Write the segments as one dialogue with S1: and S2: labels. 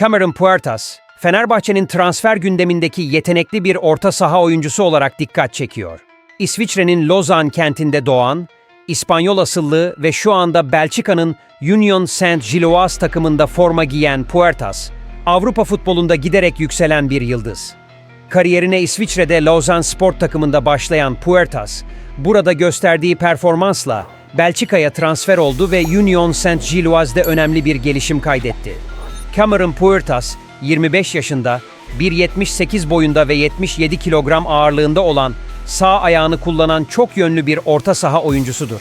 S1: Cameron Puertas, Fenerbahçe'nin transfer gündemindeki yetenekli bir orta saha oyuncusu olarak dikkat çekiyor. İsviçre'nin Lozan kentinde doğan, İspanyol asıllı ve şu anda Belçika'nın Union Saint-Gilloise takımında forma giyen Puertas, Avrupa futbolunda giderek yükselen bir yıldız. Kariyerine İsviçre'de Lausanne Sport takımında başlayan Puertas, burada gösterdiği performansla Belçika'ya transfer oldu ve Union Saint-Gilloise'de önemli bir gelişim kaydetti. Cameron Puertas, 25 yaşında, 1.78 boyunda ve 77 kilogram ağırlığında olan sağ ayağını kullanan çok yönlü bir orta saha oyuncusudur.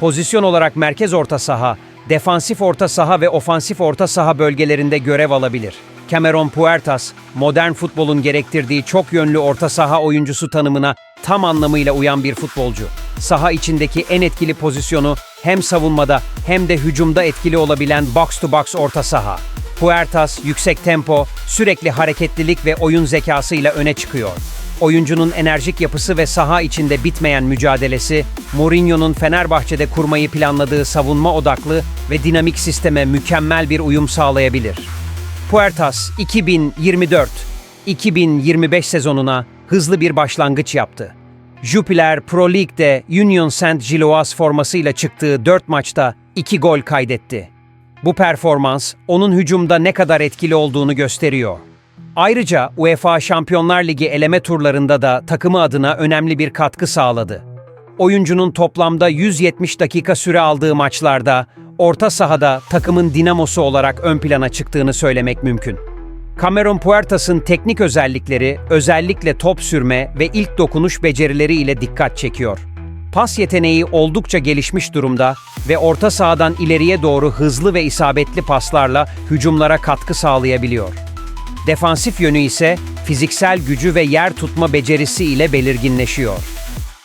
S1: Pozisyon olarak merkez orta saha, defansif orta saha ve ofansif orta saha bölgelerinde görev alabilir. Cameron Puertas, modern futbolun gerektirdiği çok yönlü orta saha oyuncusu tanımına tam anlamıyla uyan bir futbolcu. Saha içindeki en etkili pozisyonu hem savunmada hem de hücumda etkili olabilen box-to-box orta saha. Puertas yüksek tempo, sürekli hareketlilik ve oyun zekasıyla öne çıkıyor. Oyuncunun enerjik yapısı ve saha içinde bitmeyen mücadelesi, Mourinho'nun Fenerbahçe'de kurmayı planladığı savunma odaklı ve dinamik sisteme mükemmel bir uyum sağlayabilir. Puertas 2024-2025 sezonuna hızlı bir başlangıç yaptı. Jupiler Pro League'de Union Saint-Gilloise formasıyla çıktığı 4 maçta 2 gol kaydetti. Bu performans onun hücumda ne kadar etkili olduğunu gösteriyor. Ayrıca UEFA Şampiyonlar Ligi eleme turlarında da takımı adına önemli bir katkı sağladı. Oyuncunun toplamda 170 dakika süre aldığı maçlarda orta sahada takımın dinamosu olarak ön plana çıktığını söylemek mümkün. Cameron Puertas'ın teknik özellikleri özellikle top sürme ve ilk dokunuş becerileri ile dikkat çekiyor. Pas yeteneği oldukça gelişmiş durumda ve orta sahadan ileriye doğru hızlı ve isabetli paslarla hücumlara katkı sağlayabiliyor. Defansif yönü ise fiziksel gücü ve yer tutma becerisi ile belirginleşiyor.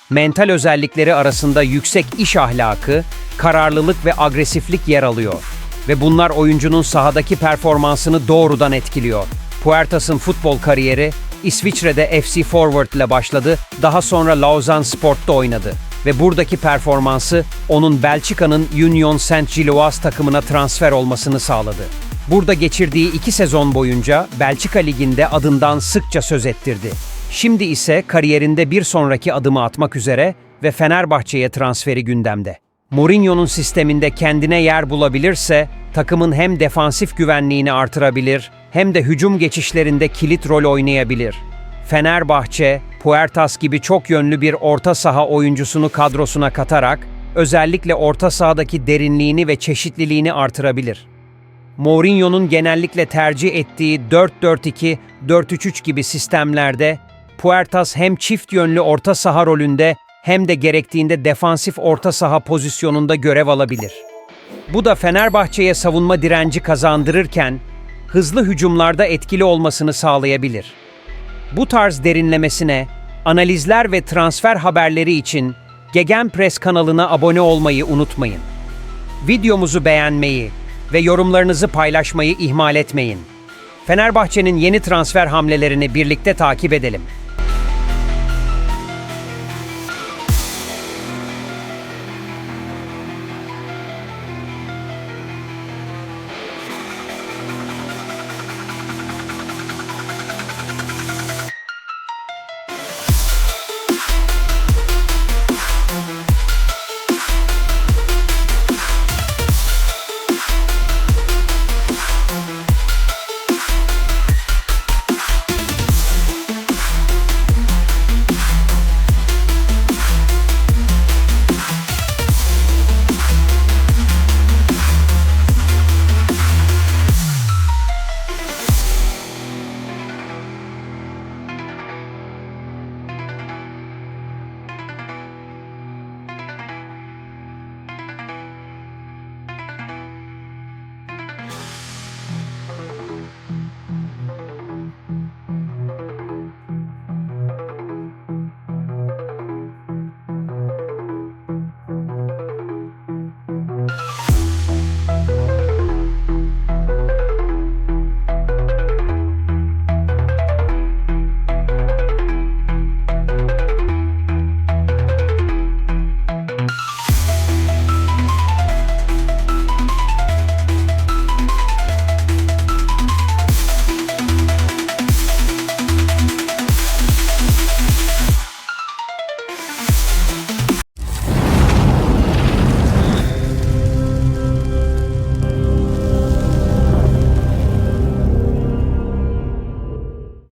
S1: Mental özellikleri arasında yüksek iş ahlakı, kararlılık ve agresiflik yer alıyor ve bunlar oyuncunun sahadaki performansını doğrudan etkiliyor. Puertas'ın futbol kariyeri İsviçre'de FC Forward ile başladı, daha sonra Lausanne Sport'ta oynadı ve buradaki performansı onun Belçika'nın Union Saint-Gilloise takımına transfer olmasını sağladı. Burada geçirdiği iki sezon boyunca Belçika Ligi'nde adından sıkça söz ettirdi. Şimdi ise kariyerinde bir sonraki adımı atmak üzere ve Fenerbahçe'ye transferi gündemde. Mourinho'nun sisteminde kendine yer bulabilirse takımın hem defansif güvenliğini artırabilir hem de hücum geçişlerinde kilit rol oynayabilir. Fenerbahçe, Puertas gibi çok yönlü bir orta saha oyuncusunu kadrosuna katarak özellikle orta sahadaki derinliğini ve çeşitliliğini artırabilir. Mourinho'nun genellikle tercih ettiği 4-4-2, 4-3-3 gibi sistemlerde Puertas hem çift yönlü orta saha rolünde hem de gerektiğinde defansif orta saha pozisyonunda görev alabilir. Bu da Fenerbahçe'ye savunma direnci kazandırırken hızlı hücumlarda etkili olmasını sağlayabilir. Bu tarz derinlemesine analizler ve transfer haberleri için Gegenpress kanalına abone olmayı unutmayın. Videomuzu beğenmeyi ve yorumlarınızı paylaşmayı ihmal etmeyin. Fenerbahçe'nin yeni transfer hamlelerini birlikte takip edelim.